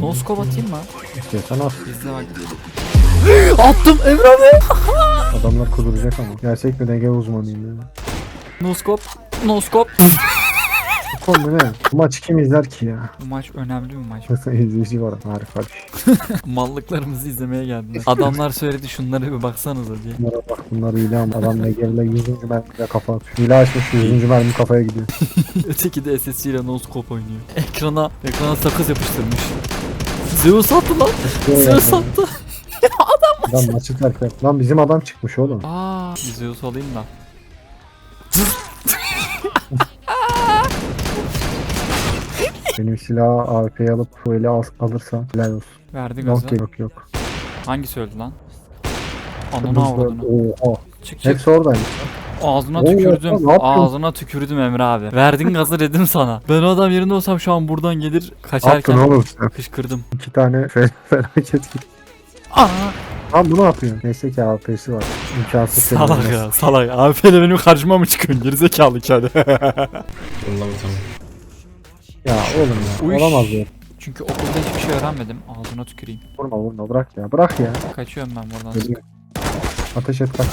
No scope atayım mı? İstiyorsan at. İzle bak. Attım Emre abi. Adamlar kuduracak ama. Gerçek bir denge uzmanıyım ya. No scope. No scope. Bu konu ne? Bu maçı kim izler ki ya? Bu maç önemli bir maç. İzleyici var. Harika bir şey. Mallıklarımızı izlemeye geldiler. Adamlar söyledi şunlara bir baksanıza diye. Bunlara bak bunlar hile ama adam Neger'le 100. mermiyle kafa atıyor. Hile açmış 100. mermi kafaya gidiyor. Öteki de SSC ile no scope oynuyor. Ekrana, ekrana sakız yapıştırmış. Zeus attı lan. Zeus attı. Adam maçı terk et. Lan bizim adam çıkmış oğlum. Aa, Zeus alayım da. Benim silahı AWP'yi alıp böyle al, alırsa helal olsun. Verdi gazı. Yok yok yok. Hangisi öldü lan? Ananı avradını. Oha. Çık çık. Hepsi oradaymış. Ağzına Oo, tükürdüm. ne yapıyorsun? Ağzına tükürdüm Emre abi. Verdin gazı dedim sana. Ben o adam yerinde olsam şu an buradan gelir Ne yaptın kaçarken oğlum sen? kışkırdım. İki tane fe- felaket gitti. Aa, Lan bu ne yapıyor? Neyse ki AWP'si var. İmkansız salak ya salak. Abi de benim karşıma mı çıkıyorsun gerizekalı. Bununla mı tamam? Ya oğlum ya. Uyş. Olamaz ya. Çünkü okulda hiçbir şey öğrenmedim. Ağzına tüküreyim. Vurma vurma bırak ya. Bırak ya. Kaçıyorum ben buradan. Ateş et kaç.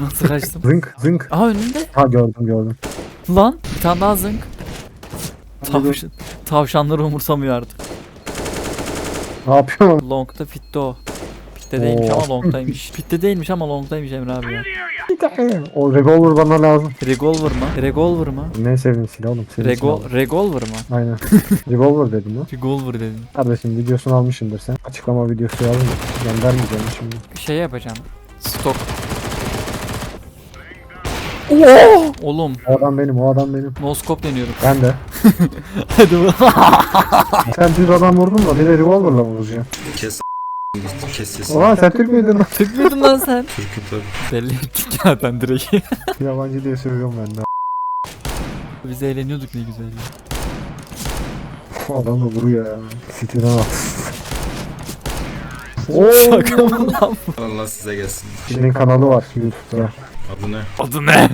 Nasıl kaçtım? Zınk zınk. Aha önünde. Ha gördüm gördüm. Lan bir tane daha zınk. Tavşan, tavşanları umursamıyor artık. Ne yapıyorsun? Long'da fitte o. Pitte değilmiş Oo. ama long'daymış. Pitte değilmiş ama long'daymış Emre abi ya. O revolver bana lazım. Revolver mı? Revolver mı? Ne sevdiğin silah oğlum? Senin Rego silahın. Revolver mı? Aynen. revolver dedim ya. Revolver dedim. Kardeşim videosunu almışsındır sen. Açıklama videosu yazdın. Göndermeyeceğim şimdi. Bir şey yapacağım. Stok. Oo! Oğlum O adam benim, o adam benim. no scope deniyorum. Ben de. Hadi bu. Sen düz adam vurdun da bir de revolverla vuracaksın. Kes kes sesini. Ulan sen Türk müydün lan? Türk müydün lan sen? Türk'üm tabii. Belli ettik zaten direkt. Yabancı diye söylüyorum ben de. Biz eğleniyorduk ne güzel ya. Adam da vuruyor ya. City'den at. Oo. Şaka mı lan bu? Allah size gelsin. Senin kanalı var YouTube'da. Adı ne? Adı ne?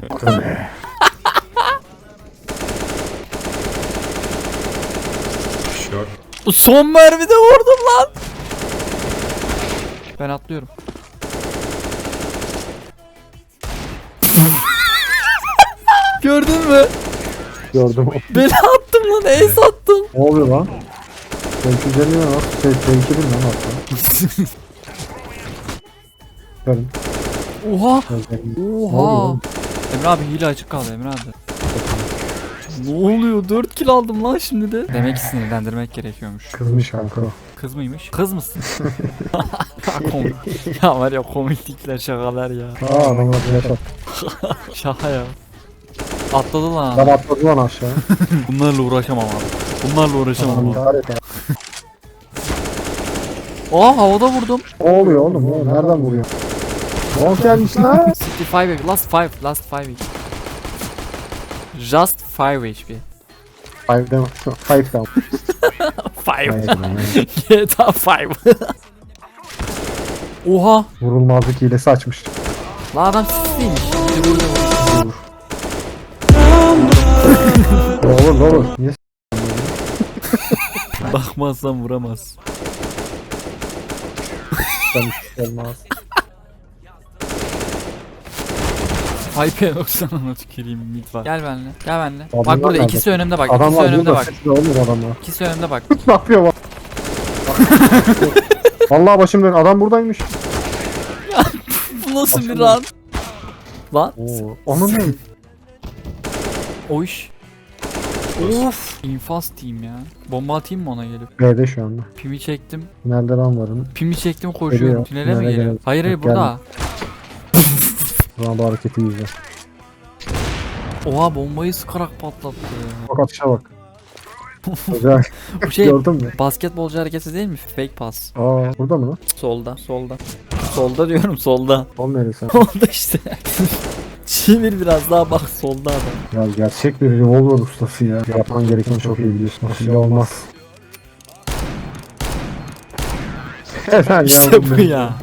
Short. Son mermide vurdum lan. Ben atlıyorum. Gördün mü? Gördüm. Beni attım lan ace attım. ne oluyor lan? Belki üzerine. Şey, belki bin lan hatta. Görün. Oha. Oha. Emre abi hile açık kaldı Emre abi. Ne oluyor? 4 kill aldım lan şimdi de. Demek ki sinirlendirmek gerekiyormuş. Kızmış kanka o. Kız mıymış? Kız mısın? Komik. ya var ya komiklikler şakalar ya. Aa adamlar flash at. Şaka ya. Atladı lan. Ben atladı lan aşağı. Bunlarla uğraşamam abi. Bunlarla uğraşamam Tamam, abi. Aa havada vurdum. Ne oluyor oğlum? Nereden vuruyor? Long gelmiş lan. 65 last 5 last 5 Just 5 HP. Five down. Five down. 5 GTA 5 Oha Vurulmazlık hilesi açmış. Lan adam sisliymiş. Bir vurdu. Vurur. ne olur ne olur. Niye Bakmazsan vuramaz. s***den gelmez? Yoksa ona tüküreyim mid var. Gel benimle. Gel benimle. Adamlar Bak burada nerede? ikisi önümde bak. ikisi Adamlar önümde burada. bak. Sesli oğlum adamlar. İkisi önümde bak. ne yapıyor bak? Vallahi başım dön. Adam buradaymış. Bu nasıl bir lan? Lan. Oo. Onun ne? O iş. Of. infaz team ya. Bomba atayım mı ona gelip? B'de şu anda. Pimi çektim. Nerede lan varın? Pimi çektim koşuyorum. Geliyor. Tünele mi Tünele geliyor? geliyor. Hayır hayır Yok, burada. Ulan bu hareketi izle. Oha bombayı sıkarak patlattı. Bak atışa bak. Güzel. Bu şey Gördün mü? basketbolcu hareketi değil mi? Fake pass. Aa burada mı lan? Solda, solda. Solda diyorum solda. Oğlum neresi? Solda işte. Çevir biraz daha bak solda adam. ya gerçek bir revolver ustası ya. Yapman gerekeni çok iyi biliyorsun. Nasıl olmaz. Helal ya. İşte bu ya.